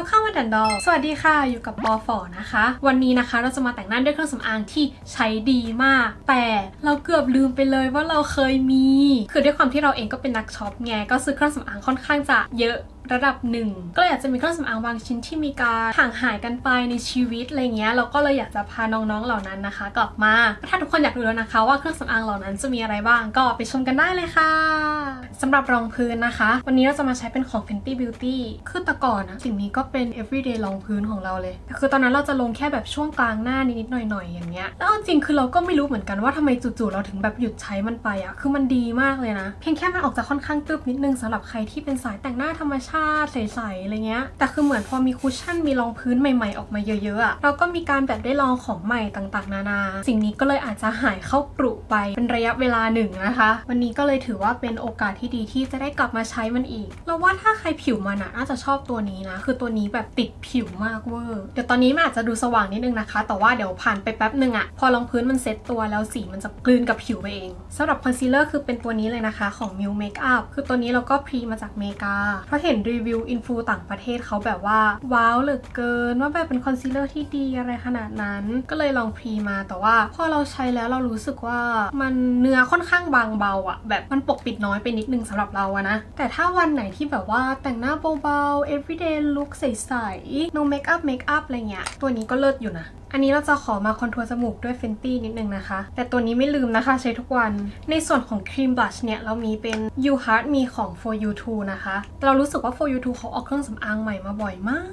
Welcome มาดันดอสวัสดีค่ะ อยู่กับปอฝอนะคะ วันนี้นะคะเราจะมาแต่งหน้าด้วยเครื่องสำอางที่ใช้ดีมาก แต่เราเกือบลืมไปเลยว่าเราเคยมี คือด้วยความที่เราเองก็เป็นนักช็อปไง ก็ซื้อเครื่องสำอางค่อนข้างจะเยอะระดับหนึ่งก็เลยอยากจะมีเครื่องสำอางบางชิ้นที่มีการห่างหายกันไปในชีวิตอะไรเงี้ยเราก็เลยอยากจะพาน้องๆเหล่านั้นนะคะ กลับมา ถ้าทุกคนอยากรู้แล้วนะคะ ว่าเครื่องสำอางเหล่านั้นจะมีอะไรบ้างก็ไปชมกันได้เลยค่ะ สำหรับรองพื้นนะคะ วันนี้เราจะมาใช้เป็นของ Fenty Beauty คือแต่ก่อนนะสิ่งนี้ก็เป็น everyday รองพื้นของเราเลยแต่คือตอนนั้นเราจะลงแค่แบบช่วงกลางหน้านิดๆหน่อยๆอย่างเงี้ยแล้วจริงคือเราก็ไม่รู้เหมือนกันว่าทำไมจู่ๆเราถึงแบบหยุดใช้มันไปอะคือมันดีมากเลยนะ เพียงแค่มันออกจะค่อนข้างตึบนิดนึงสำหรับใครที่เป็นสายแต่งหน้าธรรมชาติใสๆอะไรเงี้ยแต่คือเหมือนพอมีคุชชั่นมีรองพื้นใหม่ๆออกมาเยอะๆอะเราก็มีการแบบได้ลองของใหม่ต่างๆ นานา สิ่งนี้ก็เลยอาจจะหายเข้ากรุไปเป็นระยะเวลาหนึ่งนะคะ วันนี้ก็เลยถือว่าเป็นโอกาสที่ดีที่จะได้กลับมาใช้มันอีกเราว่าถ้าใครผิวมันอะน่าจะชอบตัวนี้นะ คือตัวนี้แบบติดผิวมากเวอร์เดี๋ยวตอนนี้มันอาจจะดูสว่างนิดนึงนะคะ แต่ว่าเดี๋ยวผ่านไปแป๊บนึงอะพอรองพื้นมันเซ็ตตัวแล้วสีมันจะกลืนกับผิวไปเองสำหรับคอนซีลเลอร์คือเป็นตัวนี้เลยนะคะของ Miu Makeup คือตัวนี้เราก็พรีมาจากเมกาเพราะเห็นรีวิวอินฟูต่างประเทศเขาแบบว่าว้าวเหลือเกินว่าแบบเป็นคอนซีลเลอร์ที่ดีอะไรขนาดนั้น ก็เลยลองพรีมาแต่ว่า พอเราใช้แล้วเรารู้สึกว่ามันเนื้อค่อนข้างบางเบาอะแบบมันปกปิดน้อยไปนิดนึงสำหรับเราอะนะ แต่ถ้าวันไหนที่แบบว่าแต่งหน้าเบาๆ everyday look ใสๆ no makeup makeup อะไรเงี้ย ตัวนี้ก็เลิศอยู่นะ อันนี้เราจะขอมาคอนทัวร์จมูกด้วย Fenty นิดนึงนะคะ แต่ตัวนี้ไม่ลืมนะคะใช้ทุกวัน ในส่วนของครีมบลัชเนี่ย เรามีเป็น You Heart มีของ For You Too นะคะแต่เรารู้สึกว่า For You Too เขาออกเครื่องสำอางใหม่มาบ่อยมาก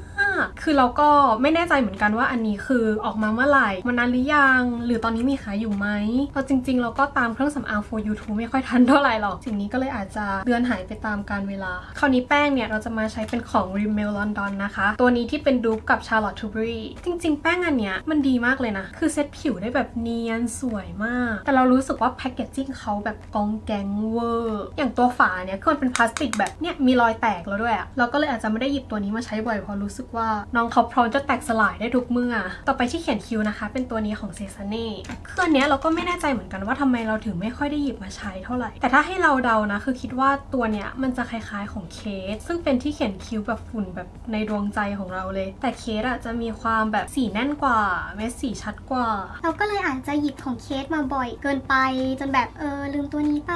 คือเราก็ไม่แน่ใจเหมือนกันว่าอันนี้คือออกมาเมื่อไหร่มันนานหรือยัง หรือตอนนี้มีขายอยู่ไหมเพราะจริง ๆ เราก็ตามเครื่องสำอาง For You Too ไม่ค่อยทันเท่าไหร่หรอก สิ่งนี้ก็เลยอาจจะเลือนหายไปตามกาลเวลา คราวนี้แป้งเนี่ยเราจะมาใช้เป็นของ Rimmel London นะคะ ตัวนี้ที่เป็นดูปกับ Charlotte Tilbury จริง ๆ แป้งอันเนี้ยมันดีมากเลยนะ คือเซ็ตผิวได้แบบเนียนสวยมาก แต่เรารู้สึกว่าแพคเกจจิ้งเขาแบบกองแกงเวอร์ อย่างตัวฝาเนี่ยคือมันเป็นพลาสติกแบบเนี่ยมีรอยแตกแล้วด้วยอะเราก็เลยอาจจะไม่ได้หยิบตัวนี้มาใช้บ่อยเพราะรู้สึกว่าน้องเขาพร้อมจะแตกสลายได้ทุกเมื่อ ต่อไปที่เขียนคิ้วนะคะ เป็นตัวนี้ของเซซาเน่คืออันเนี้ยเราก็ไม่แน่ใจเหมือนกันว่าทำไมเราถึงไม่ค่อยได้หยิบมาใช้เท่าไหร่ แต่ถ้าให้เราเดานะ คือคิดว่าตัวเนี้ยมันจะคล้ายๆของเคส ซึ่งเป็นที่เขียนคิ้วแบบฝุ่นแบบในดวงใจของเราเลย แต่เคสอะจะมีความแบบสีแน่นกว่าเม็ดสีชัดกว่า เราก็เลยอาจจะหยิบของเคสมาบ่อยเกินไป จนแบบเออลืมตัวนี้ไป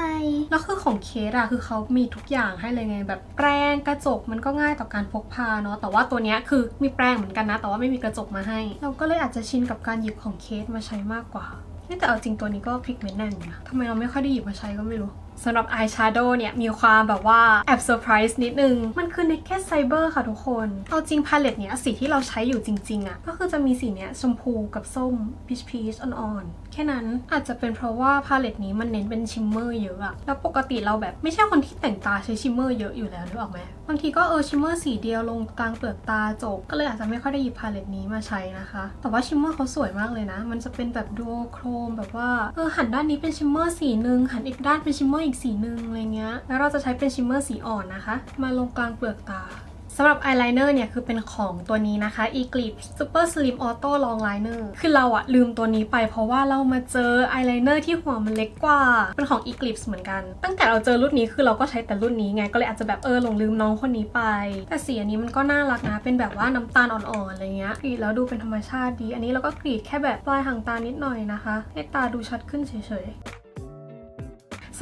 แล้วคือของเคสอะคือเขามีทุกอย่างให้เลยไง แบบแปรงกระจกมันก็ง่ายต่อการพกพาเนาะแต่ว่าตัวเนี้ยคือมีแปรงเหมือนกันนะ แต่ว่าไม่มีกระจกมาให้ เราก็เลยอาจจะชินกับการหยิบของเคสมาใช้มากกว่านี่แต่เอาจริงตัวนี้ก็พริกเม็ดแน่นอยู่นะทำไมเราไม่ค่อยได้หยิบมาใช้ก็ไม่รู้ สำหรับอายแชโดว์เนี่ยมีความแบบว่าแอบเซอร์ไพรส์นิดนึง มันคือ Naked Cyber ค่ะทุกคน เอาจริงพาเลตเนี้ยสีที่เราใช้อยู่จริงๆอะก็คือจะมีสีเนี้ยชมพูกับส้มพีชพีชอ่อนๆ แค่นั้นอาจจะเป็นเพราะว่าพาเลตนี้มันเน้นเป็นชิมเมอร์เยอะอะแล้วปกติเราแบบไม่ใช่คนที่แต่งตาใช้ชิมเมอร์เยอะอยู่แล้วหรือออกไหมบางทีก็เออชิมเมอร์สีเดียวลงกลางเปลือกตาจบก็เลยอาจจะไม่ค่อยได้หยิบพาเลตนี้มาใช้นะคะ แต่ว่าชิมเมอร์เขาสวยมากเลยนะ มันจะเป็นแบบดูโครมแบบว่าเออหันด้านนี้เป็นชิมเมอร์สีหนึ่งหันอีกด้านเป็นชิมเมอร์อีกสีหนึ่งอะไรเงี้ยแล้วเราจะใช้เป็นชิมเมอร์สีอ่อนนะคะ มาลงกลางเปลือกตา สำหรับอายไลเนอร์เนี่ยคือเป็นของตัวนี้นะคะ Eclipse Super Slim Auto Long Liner คือเราอะลืมตัวนี้ไปเพราะว่าเรามาเจออายไลเนอร์ที่หัวมันเล็กกว่า เป็นของ Eclipse เหมือนกัน ตั้งแต่เราเจอรุ่นนี้คือเราก็ใช้แต่รุ่นนี้ไงก็เลยอาจจะแบบเออหลงลืมน้องคนนี้ไป แต่สีอันนี้มันก็น่ารักนะ เป็นแบบว่าน้ำตาลอ่อนๆอะไรเงี้ยกรีดแล้วดูเป็นธรรมชาติดี อันนี้เราก็กรีดแค่แบบปลายหางตานิดหน่อยนะคะ ให้ตาดูชัดขึ้นเฉยๆ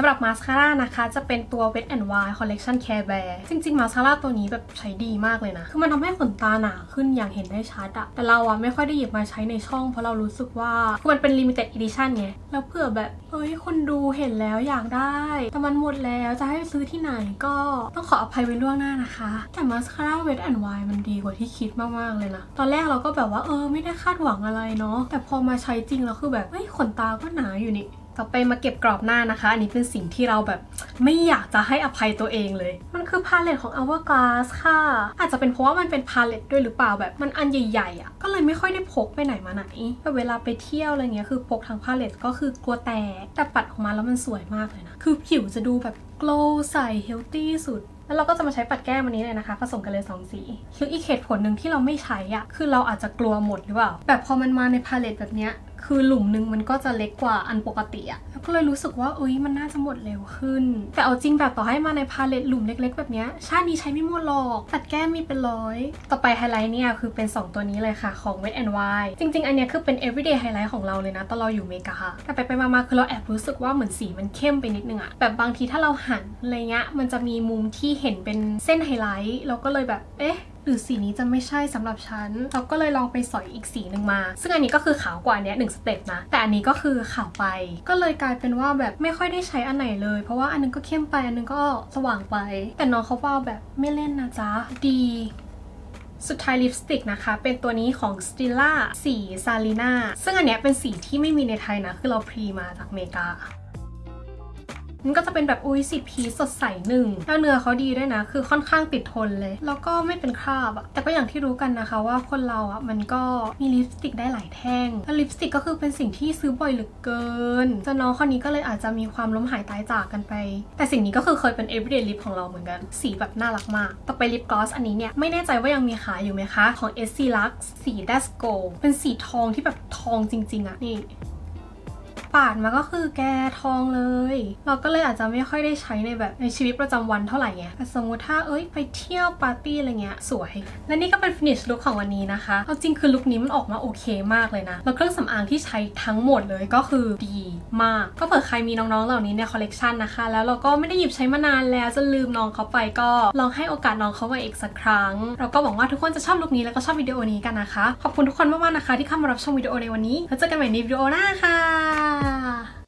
สำหรับมาสคาร่านะคะ จะเป็นตัว Wet n Wild Collection Care Bear จริงๆมาสคาร่าตัวนี้แบบใช้ดีมากเลยนะ คือมันทำให้ขนตาหนาขึ้นอย่างเห็นได้ชัดอะแต่เราอะไม่ค่อยได้หยิบมาใช้ในช่อง เพราะเรารู้สึกว่าคือมันเป็น limited edition ไงแล้วเผื่อแบบเฮ้ยคนดูเห็นแล้วอยากได้ แต่มันหมดแล้วจะให้ซื้อที่ไหนก็ต้องขออภัยไว้ล่วงหน้านะคะ แต่มาสคาร่า Wet n Wild มันดีกว่าที่คิดมากๆเลยนะตอนแรกเราก็แบบว่าเออไม่ได้คาดหวังอะไรเนาะแต่พอมาใช้จริงแล้วคือแบบเฮ้ยขนตาก็หนาอยู่นี่ ต่อไปมาเก็บกรอบหน้านะคะ อันนี้เป็นสิ่งที่เราแบบไม่อยากจะให้อภัยตัวเองเลย มันคือพาเลตของ Hourglass ค่ะ อาจจะเป็นเพราะว่ามันเป็นพาเลตด้วยหรือเปล่าแบบมันอันใหญ่ๆอะ่ะก็เลยไม่ค่อยได้พกไปไหนมาไหนแบบเวลาไปเที่ยวอะไรเงี้ยคือพกทั้งพาเลตก็คือกลัวแตกแต่ปัดออกมาแล้วมันสวยมากเลยนะ คือผิวจะดูแบบ glow ใส healthy สุดแล้วเราก็จะมาใช้ปัดแก้มอันนี้เลยนะคะ ผสมกันเลยสองสีคืออีกเหตุผลหนึ่งที่เราไม่ใช้อะคือเราอาจจะกลัวหมดหรือเปล่า แบบพอมันมาในพาเลตแบบเนี้ย คือหลุมนึงมันก็จะเล็กกว่าอันปกติอะแล้วก็เลยรู้สึกว่าเอ้ยมันน่าจะหมดเร็วขึ้น แต่เอาจริงแบบต่อให้มาในพาเลตหลุมเล็ก ๆ แบบนี้ชาตินี้ใช้ไม่หมดหรอกตัดแก้มมีเป็นร้อย ต่อไปไฮไลท์เนี่ยคือเป็น 2 ตัวนี้เลยค่ะของ Wet n Wild จริง ๆ อันเนี้ยคือเป็น everyday highlight ของเราเลยนะตอนเราอยู่เมริกาแต่ไปไปๆมาๆคือเราแอบรู้สึกว่าเหมือนสีมันเข้มไปนิดนึงอะแบบบางทีถ้าเราหันอะไรเงี้ยมันจะมีมุมที่เห็นเป็นเส้นไฮไลท์เราก็เลยแบบเอ๊ะ หรือสีนี้จะไม่ใช่สำหรับฉัน เราก็เลยลองไปสอยอีกสีหนึ่งมา ซึ่งอันนี้ก็คือขาวกว่าอันนี้หนึ่งสเต็ปนะ แต่อันนี้ก็คือขาวไป ก็เลยกลายเป็นว่าแบบไม่ค่อยได้ใช้อันไหนเลย เพราะว่าอันนึงก็เข้มไป อันนึงก็สว่างไป แต่น้องเขาว่าแบบไม่เล่นนะจ๊ะ ดีสุดท้ายลิปสติกนะคะ เป็นตัวนี้ของ Stila สีซาลิน่าซึ่งอันเนี้ยเป็นสีที่ไม่มีในไทยนะ คือเราพรีมาจากเมกา มันก็จะเป็นแบบอุ้ยสีพีชสดใสหนึ่งแล้วเนื้อเขาดีด้วยนะ คือค่อนข้างติดทนเลย แล้วก็ไม่เป็นคราบอะแต่ก็อย่างที่รู้กันนะคะว่าคนเราอะมันก็มีลิปสติกได้หลายแท่งแล้วลิปสติกก็คือเป็นสิ่งที่ซื้อบ่อยเหลือเกินจนน้องคนนี้ก็เลยอาจจะมีความล้มหายตายจากกันไป แต่สิ่งนี้ก็คือเคยเป็น everyday lip ของเราเหมือนกัน สีแบบน่ารักมาก ต่อไปลิปกลอสอันนี้เนี่ยไม่แน่ใจว่ายังมีขายอยู่ไหมคะ ของ s c Lux สี d a s g o เป็นสีทองที่แบบทองจริงๆอะนี่ ปาดมาก็คือแกทองเลย เราก็เลยอาจจะไม่ค่อยได้ใช้ในแบบในชีวิตประจำวันเท่าไหร่ไงแต่สมมติถ้าเอ้ยไปเที่ยวปาร์ตี้อะไรเงี้ยสวย และนี่ก็เป็น finish look ของวันนี้นะคะเอาจริงคือลุคนี้มันออกมาโอเคมากเลยนะแล้วเครื่องสำอางที่ใช้ทั้งหมดเลยก็คือดีมาก ก็เผื่อใครมีน้องๆเหล่านี้ในคอลเลกชันนะคะ แล้วเราก็ไม่ได้หยิบใช้มานานแล้วจนลืมน้องเขาไปก็ลองให้โอกาสน้องเขามาอีกสักครั้ง เราก็หวังว่าทุกคนจะชอบลุคนี้แล้วก็ชอบวิดีโอนี้กันนะคะ ขอบคุณทุกคนมากๆนะคะ ที่เข้ามารับชมวิดีโอในวันนี้แล้วเจอกันใหม่ในวิดีโอหน้าค่ะ啊。